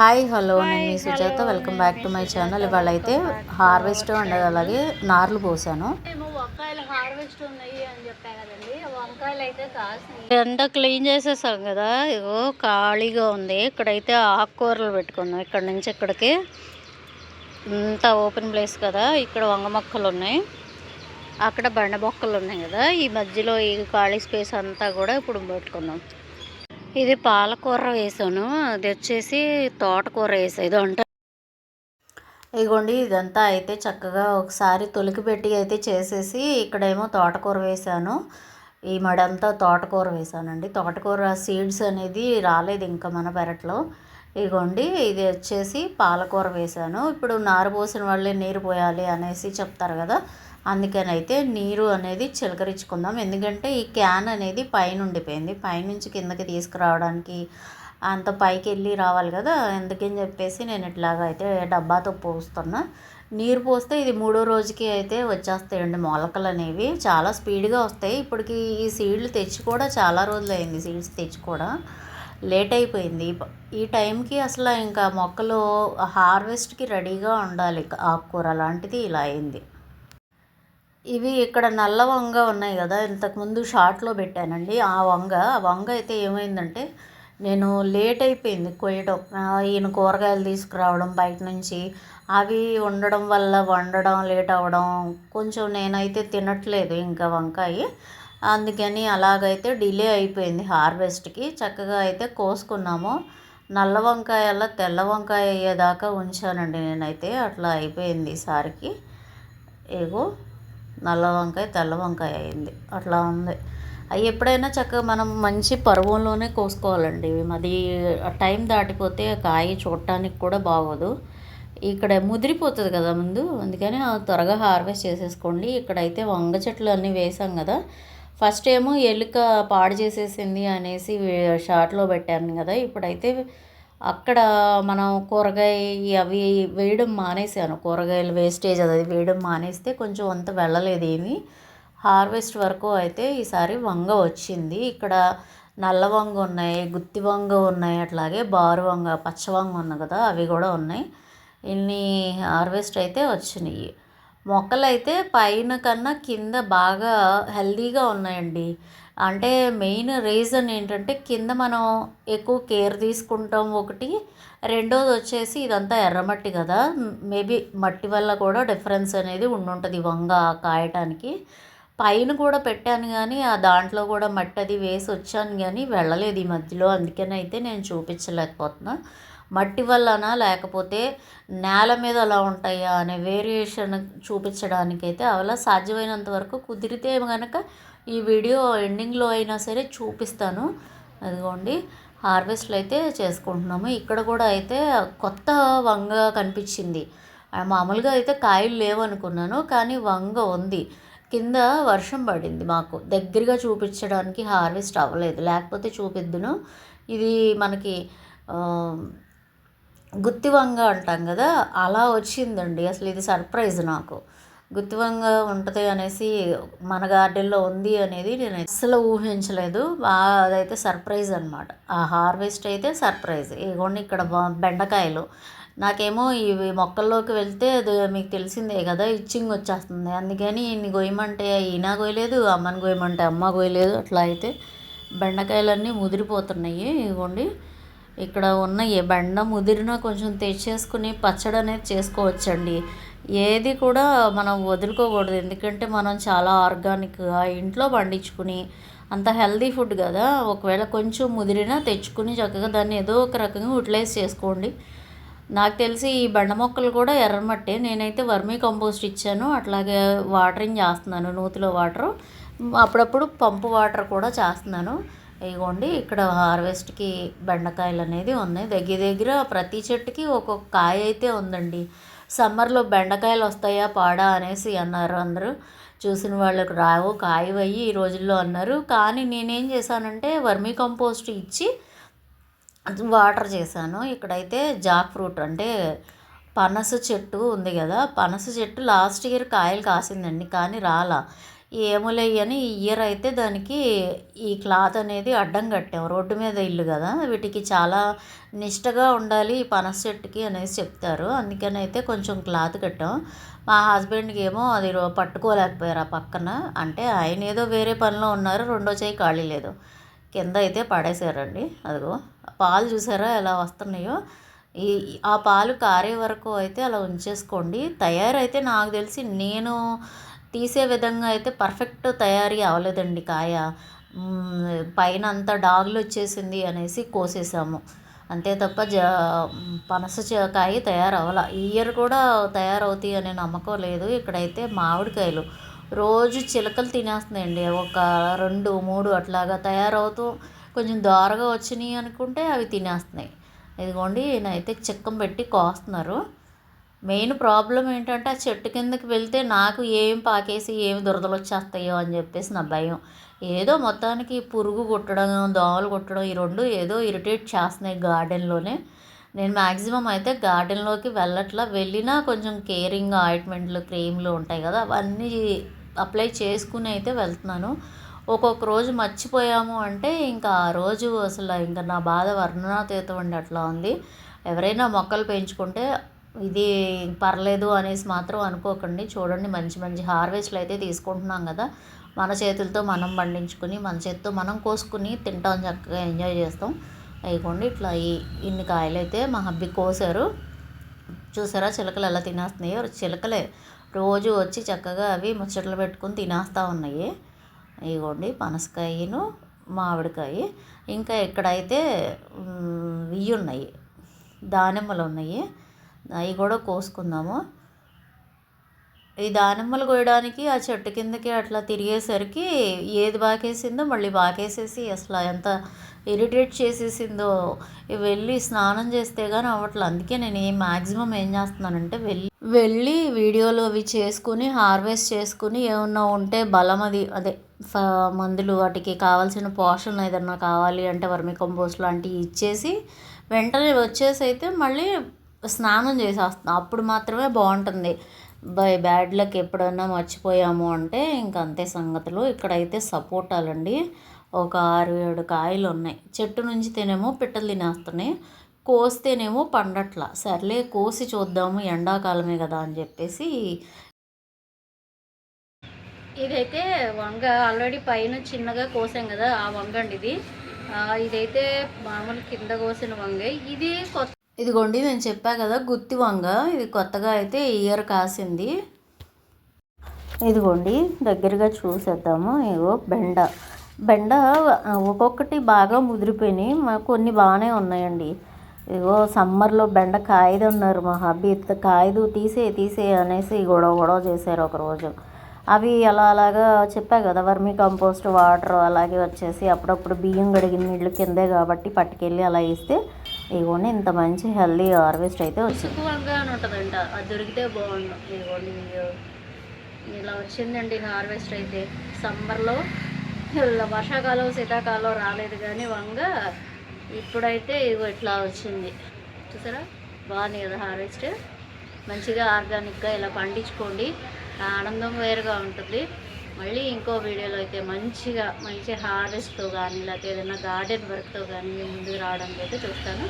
Hi hello నేను మీ Sujatha. Welcome back to my channel. ఇవాళ అయితే హార్వెస్ట్ అండ్ అలాగే నార్లు పోసాను. మేము వంకాయలు హార్వెస్ట్ ఉన్నాయి అని చెప్పా కదండి. ఆ వంకాయలు అయితే కాసినాయి. అంతా క్లీన్ చేసేసాం కదా. ఇగో ఖాళీగా ఉంది. ఇక్కడైతే ఆకుకూరలు పెట్టుకున్నాం. ఇక్కడ నుంచి ఇక్కడికి ఇంత ఓపెన్ ప్లేస్ కదా. ఇక్కడ వంగ మొక్కలు ఉన్నాయి. అక్కడ బండ మొక్కలు ఉన్నాయి కదా. ఈ మధ్యలో ఈ ఖాళీ స్పేస్ అంతా కూడా ఇప్పుడు పెట్టుకున్నాం. ఇది పాలకూర వేసాను. అది వచ్చేసి తోటకూర వేసా. ఇది వంట ఇదిగోండి ఇదంతా అయితే చక్కగా ఒకసారి తొలికి పెట్టి అయితే చేసేసి ఇక్కడేమో తోటకూర వేసాను. ఈ మడంతా తోటకూర వేసానండి. తోటకూర సీడ్స్ అనేది రాలేదు ఇంకా మన పెరట్లో. ఇదిగోండి ఇది వచ్చేసి పాలకూర వేసాను. ఇప్పుడు నారు పోసిన వాళ్ళే నీరు పోయాలి అనేసి చెప్తారు కదా. అందుకని అయితే నీరు అనేది చిలకరించుకుందాం. ఎందుకంటే ఈ క్యాన్ అనేది పైన ఉండిపోయింది. పైనుంచి కిందకి తీసుకురావడానికి అంత పైకి వెళ్ళి రావాలి కదా. ఎందుకని చెప్పేసి నేను ఇట్లాగా అయితే డబ్బాతో పోస్తున్నా. నీరు పోస్తే ఇది మూడో రోజుకి అయితే వచ్చేస్తాయండి మొలకలు అనేవి. చాలా స్పీడ్గా వస్తాయి. ఇప్పటికి ఈ సీడ్లు తెచ్చి కూడా చాలా రోజులు అయింది సీడ్స్ తెచ్చి కూడా. లేట్ అయిపోయింది. ఈ టైంకి అసలు ఇంకా మొక్కలు హార్వెస్ట్కి రెడీగా ఉండాలి. ఆకుకూర లాంటిది ఇలా అయింది. ఇవి ఇక్కడ నల్ల వంగ ఉన్నాయి కదా ఇంతకుముందు షార్ట్లో పెట్టానండి. ఆ వంగ ఆ వంగ అయితే ఏమైందంటే నేను లేట్ అయిపోయింది కొయ్యడం ఈయన కూరగాయలు తీసుకురావడం బయట నుంచి అవి ఉండడం వల్ల వండడం లేట్ అవ్వడం కొంచెం నేనైతే తినట్లేదు ఇంకా వంకాయ. అందుకని అలాగైతే డిలే అయిపోయింది హార్వెస్ట్కి చక్కగా అయితే కోసుకున్నాము. నల్ల వంకాయల తెల్ల వంకాయ అయ్యేదాకా ఉంచానండి నేనైతే. అట్లా అయిపోయింది ఈసారికి. ఏగో నల్ల వంకాయ తెల్ల వంకాయ అయింది. అట్లా ఉంది. అవి ఎప్పుడైనా చక్కగా మనం మంచి పర్వంలోనే కోసుకోవాలండి. అది టైం దాటిపోతే కాయ చూడటానికి కూడా బాగోదు. ఇక్కడ ముదిరిపోతుంది కదా ముందు. అందుకని త్వరగా హార్వెస్ట్ చేసేసుకోండి. ఇక్కడైతే వంగ చెట్లు అన్నీ వేసాం కదా. ఫస్ట్ ఏమో ఎలుక పాడు చేసేసింది అనేసి షార్ట్లో పెట్టాను కదా. ఇప్పుడైతే అక్కడ మనం కూరగాయ అవి వేయడం మానేసాను కూరగాయలు వేస్టేజ్ అది వేయడం మానేస్తే కొంచెం అంత వెళ్ళలేదు ఏమి హార్వెస్ట్ వరకు అయితే ఈసారి వంగ వచ్చింది. ఇక్కడ నల్ల వంగ ఉన్నాయి గుత్తి వంగ ఉన్నాయి అట్లాగే బారు వంగ పచ్చ వంగ ఉంది కదా అవి కూడా ఉన్నాయి. ఇన్ని హార్వెస్ట్ అయితే వచ్చినాయి. మొక్కలు అయితే పైన కన్నా కింద బాగా హెల్దీగా ఉన్నాయండి. అంటే మెయిన్ రీజన్ ఏంటంటే కింద మనం ఎక్కువ కేర్ తీసుకుంటాం ఒకటి రెండోది వచ్చేసి ఇదంతా ఎర్రమట్టి కదా. మేబీ మట్టి వల్ల కూడా డిఫరెన్స్ అనేది ఉండుంటుంది వంగ కాయటానికి. పైన కూడా పెట్టాను కానీ ఆ దాంట్లో కూడా మట్టి అది వేసి వచ్చాను కానీ వెళ్ళలేదు ఈ మధ్యలో. అందుకనైతే నేను చూపించలేకపోతున్నా. మట్టి వల్లనా లేకపోతే నేల మీద అలా ఉంటాయా అనే వేరియేషన్ చూపించడానికైతే అలా సాధ్యమైనంత వరకు కుదిరితే కనుక ఈ వీడియో ఎండింగ్లో అయినా సరే చూపిస్తాను. అదిగోండి హార్వెస్ట్లు అయితే చేసుకుంటున్నాము. ఇక్కడ కూడా అయితే కొత్త వంగ కనిపించింది. మామూలుగా అయితే కాయలు లేవనుకున్నాను కానీ వంగ ఉంది. కింద వర్షం పడింది మాకు. దగ్గరగా చూపించడానికి హార్వెస్ట్ అవ్వలేదు. లేకపోతే చూపిద్దును. ఇది మనకి గుత్తి వంగ అంటాం కదా అలా వచ్చిందండి. అసలు ఇది సర్ప్రైజ్ నాకు. గుత్తివంగా ఉంటుంది అనేసి మన గార్డెన్లో ఉంది అనేది నేను అస్సలు ఊహించలేదు. అదైతే సర్ప్రైజ్ అనమాట ఆ హార్వెస్ట్ అయితే సర్ప్రైజ్. ఇగోండి ఇక్కడ బెండకాయలు. నాకేమో ఇవి మొక్కల్లోకి వెళ్తే అది మీకు తెలిసిందే కదా ఇచ్చింగ్ వచ్చేస్తుంది. అందుకని ఇన్ని గొయ్యమంటే ఈయన గొయ్యలేదు అమ్మని గొయ్యమంటే అమ్మ గొయ్యలేదు అట్లా అయితే బెండకాయలన్నీ ముదిరిపోతున్నాయి. ఇగోండి ఇక్కడ ఉన్న ఏ బెండ ముదిరినా కొంచెం తెచ్చేసుకుని పచ్చడి అనేది చేసుకోవచ్చండి. ఏది కూడా మనం వదులుకోకూడదు. ఎందుకంటే మనం చాలా ఆర్గానిక్గా ఇంట్లో పండించుకుని అంత హెల్దీ ఫుడ్ కదా. ఒకవేళ కొంచెం ముదిరినా తెచ్చుకుని చక్కగా దాన్ని ఏదో ఒక రకంగా యూటిలైజ్ చేసుకోండి. నాకు తెలిసి ఈ బండ మొక్కలు కూడా ఎర్రమట్టే నేనైతే వర్మీ కంపోస్ట్ ఇచ్చాను. అట్లాగే వాటరింగ్ చేస్తున్నాను నూతిలో వాటర్. అప్పుడప్పుడు పంపు వాటర్ కూడా చేస్తున్నాను. ఇగోండి ఇక్కడ హార్వెస్ట్కి బెండకాయలు అనేది ఉన్నాయి. దగ్గర దగ్గర ప్రతి చెట్టుకి ఒక్కొక్క కాయ అయితే ఉందండి. సమ్మర్లో బెండకాయలు వస్తాయా పాడా అనేసి అన్నారు అందరూ. చూసిన వాళ్ళకు రావు కాయవయ్యి ఈ రోజుల్లో అన్నారు. కానీ నేనేం చేశానంటే వర్మీ కంపోస్ట్ ఇచ్చి వాటర్ చేశాను. ఇక్కడైతే జాక్ ఫ్రూట్ అంటే పనస చెట్టు ఉంది కదా. పనస చెట్టు లాస్ట్ ఇయర్ కాయలు కాసిందండి కానీ రాలా. ఏమోలేయని ఈ ఇయర్ అయితే దానికి ఈ క్లాత్ అనేది అడ్డం కట్టాం. రోడ్డు మీద ఇల్లు కదా వీటికి చాలా నిష్టగా ఉండాలి ఈ పనస చెట్టుకి అనేసి చెప్తారు. అందుకని అయితే కొంచెం క్లాత్ కట్టాం. మా హస్బెండ్కి ఏమో అది రో- పట్టుకోలేకపోయారు ఆ పక్కన. అంటే ఆయన ఏదో వేరే పనిలో ఉన్నారు రెండో చేయి ఖాళీ లేదు. కింద అయితే పడేశారండి. అదిగో పాలు చూసారా ఎలా వస్తున్నాయో? ఈ ఆ పాలు కారే వరకు అయితే అలా ఉంచేసుకోండి. తయారైతే నాకు తెలిసి నేను తీసే విధంగా అయితే పర్ఫెక్ట్ తయారీ అవ్వలేదండి కాయ. పైన అంతా డాగులు వచ్చేసింది అనేసి కోసేసాము. అంతే తప్ప జ పనస కాయ తయారవ్వాల. ఈ ఇయర్ కూడా తయారవుతాయి అనే నమ్మకం లేదు. ఇక్కడైతే మామిడికాయలు. రోజు చిలకలు తినేస్తున్నాయండి. ఒక రెండు మూడు అట్లాగా తయారవుతూ కొంచెం దోరగా వచ్చినాయి అనుకుంటే అవి తినేస్తున్నాయి. ఇదిగోండి నేనైతే చిక్కం పెట్టి కోస్తున్నారు. మెయిన్ ప్రాబ్లం ఏంటంటే ఆ చెట్టు కిందకి వెళ్తే నాకు ఏం పాకేసి ఏం దురదలు వచ్చేస్తాయో అని చెప్పేసి నా భయం. ఏదో మొత్తానికి పురుగు కుట్టడం దోమలు కుట్టడం ఈ రెండు ఏదో ఇరిటేట్ చేస్తున్నాయి గార్డెన్లోనే. నేను మ్యాక్సిమం అయితే గార్డెన్లోకి వెళ్ళట్లా. వెళ్ళినా కొంచెం కేరింగ్ ఆయింట్మెంట్లు క్రీమ్లు ఉంటాయి కదా అవన్నీ అప్లై చేసుకుని అయితే వెళ్తున్నాను. ఒక్కొక్క రోజు మర్చిపోయాము అంటే ఇంకా ఆ రోజు అసలు ఇంకా నా బాధ వర్ణనాతీతం అండి అట్లా ఉంది. ఎవరైనా మొక్కలు పెంచుకుంటే ఇది పర్లేదు అనేసి మాత్రం అనుకోకండి. చూడండి మంచి మంచి హార్వెస్ట్లు అయితే తీసుకుంటున్నాం కదా. మన చేతులతో మనం పండించుకుని మన చేతితో మనం కోసుకుని తింటాం చక్కగా ఎంజాయ్ చేస్తాం. అయిపోండి ఇట్లా ఈ ఇన్ని కాయలు అయితే మా హబ్బి కోసారు. చూసారా చిలకలు ఎలా తినేస్తున్నాయో? చిలకలే. రోజు వచ్చి చక్కగా అవి ముచ్చట్లు పెట్టుకుని తినేస్తూ ఉన్నాయి. ఇగోండి పనసకాయను మామిడికాయ ఇంకా ఇక్కడైతే ఇవి ఉన్నాయి. దానిమ్మలు ఉన్నాయి. అవి కూడా కోసుకుందాము. ఈ దానిమ్మలు కోయడానికి ఆ చెట్టు కిందకి అట్లా తిరిగేసరికి ఏది బాకేసిందో మళ్ళీ బాకేసేసి అసలు ఎంత ఇరిటేట్ చేసేసిందో వెళ్ళి స్నానం చేస్తే కానీ అవ్వట్లేదు అందుకే నేను ఏ మ్యాక్సిమం ఏం చేస్తున్నానంటే వెళ్ళి వెళ్ళి వీడియోలు అవి చేసుకుని హార్వెస్ట్ చేసుకుని ఏమన్నా ఉంటే బలం అది అదే ఫ- మందులు వాటికి కావాల్సిన పోషణ ఏదన్నా కావాలి అంటే వర్మి కంపోస్ట్ లాంటివి ఇచ్చేసి వెంటనే వచ్చేసి అయితే మళ్ళీ స్నానం చేసేస్తున్నాం. అప్పుడు మాత్రమే బాగుంటుంది. బై బ్యాడ్ లక్ ఎప్పుడన్నా మర్చిపోయాము అంటే ఇంక అంతే సంగతులు. ఇక్కడైతే సపోటాలండి. ఒక ఆరు ఏడు కాయలు ఉన్నాయి. చెట్టు నుంచి తినేమో పిట్టలు తినేస్తున్నాయి. కోస్తేనేమో పండట్ల. సర్లే కోసి చూద్దాము ఎండాకాలమే కదా అని చెప్పేసి ఇదైతే వంగ ఆల్రెడీ పైన చిన్నగా కోసాం కదా ఆ వంగ అండి ఇది ఇదైతే మామూలు కింద కోసిన వంగ. ఇది కొత్త ఇదిగోండి నేను చెప్పా కదా గుత్తి వంగ. ఇది కొత్తగా అయితే ఇయర్ కాసింది. ఇదిగోండి దగ్గరగా చూసేద్దాము. ఇగో బెండ. బెండ ఒక్కొక్కటి బాగా ముదిరిపోయినాయి. మా- కొన్ని బాగానే ఉన్నాయండి. ఇగో సమ్మర్లో బెండ కాయదు అన్నారు మా హబ్బీ. కాయదు తీసే తీసే అనేసి గొడవ గొడవ చేశారు ఒకరోజు. అవి అలా అలాగా చెప్పా కదా వర్మీ కంపోస్ట్ వాటర్ అలాగే వచ్చేసి అప్పుడప్పుడు బియ్యం గడిగిన నీళ్ళు కిందే కాబట్టి పట్టుకెళ్ళి అలా ఇస్తే ఇదిగోండి ఇంత మంచి హెల్దీ హార్వెస్ట్ అయితే వచ్చింది. అని ఉంటుందంట. అది దొరికితే బాగుండు. ఇదిగోండి ఇలా వచ్చిందండి హార్వెస్ట్ అయితే. సమ్మర్లో ఇలా వర్షాకాలం శీతాకాలం రాలేదు కానీ వంగ ఇప్పుడైతే ఇగో ఇట్లా వచ్చింది. చూసారా? బాగుంది కదా హార్వెస్ట్ మంచిగా ఆర్గానిక్గా ఇలా పండించుకోండి. ఆనందం వేరుగా ఉంటుంది. మళ్ళీ ఇంకో వీడియోలో అయితే మంచిగా మంచి హార్వెస్ట్తో కానీ లేకపోతే ఏదైనా గార్డెన్ వర్క్తో కానీ ముందుకు రావడానికి అయితే చూస్తాను.